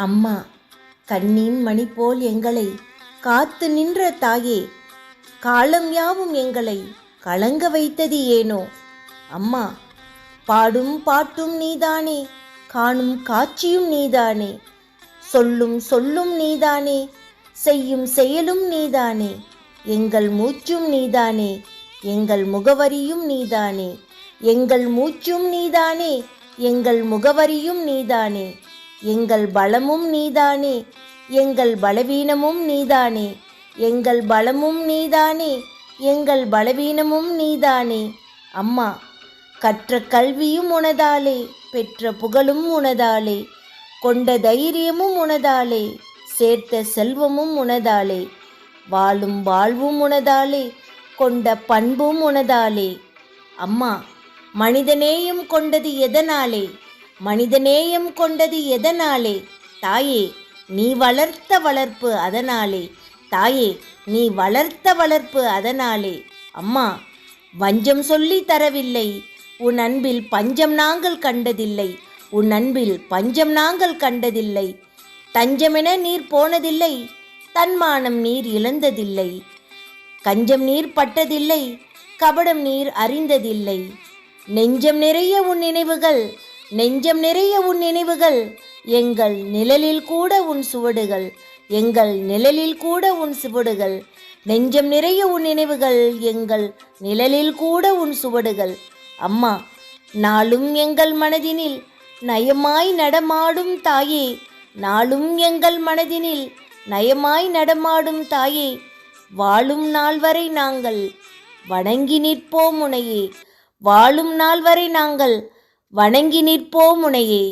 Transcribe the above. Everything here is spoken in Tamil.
அம்மா கண்ணின் மணி போல் எங்களை காத்து நின்ற தாயே காலம் யாவும் எங்களை கலங்க வைத்தது ஏனோ? அம்மா பாடும் பாட்டும் நீதானே காணும் காட்சியும் நீதானே சொல்லும் சொல்லும் நீதானே செய்யும் செயலும் நீதானே எங்கள் மூச்சும் நீதானே எங்கள் முகவரியும் நீதானே எங்கள் மூச்சும் நீதானே எங்கள் முகவரியும் நீதானே. எங்கள் பலமும் நீதானே. எங்கள் பலவீனமும் நீதானே. எங்கள் பலமும் நீதானே. எங்கள் பலவீனமும் நீதானே. அம்மா கற்ற கல்வியும் உனதாலே பெற்ற புகழும் உனதாலே கொண்ட தைரியமும் உனதாலே சேர்த்த செல்வமும் உனதாலே வாழும் வாழ்வும் உனதாலே கொண்ட பண்பும் உனதாலே. அம்மா மனிதநேயம் கொண்டது எதனாலே? மனிதநேயம் கொண்டது எதனாலே? தாயே நீ வளர்த்த வளர்ப்பு அதனாலே. தாயே நீ வளர்த்த வளர்ப்பு அதனாலே. அம்மா வஞ்சம் சொல்லி தரவில்லை. உன் அன்பில் பஞ்சம் நாங்கள் கண்டதில்லை. உன் அன்பில் பஞ்சம் நாங்கள் கண்டதில்லை. தஞ்சமென நீர் போனதில்லை. தன்மானம் நீர் இழந்ததில்லை. கஞ்சம் நீர் பட்டதில்லை. கபடம் நீர் அறிந்ததில்லை. நெஞ்சம் நிறைய உன் நினைவுகள். நெஞ்சம் நிறைய உன் நினைவுகள் எங்கள் நிழலில் கூட உன் சுவடுகள் எங்கள் நிழலில் கூட உன் சுவடுகள். நெஞ்சம் நிறைய உன் நினைவுகள் எங்கள் நிழலில் கூட உன் சுவடுகள். அம்மா நாளும் எங்கள் மனதினில் நயமாய் நடமாடும் தாயே நாளும் எங்கள் மனதினில் நயமாய் நடமாடும் தாயே வாழும் நாள் வரை நாங்கள் வணங்கி நிற்போம் உனையே வாழும் நாள் வரை நாங்கள் வணங்கி நிற்போம் உனையே.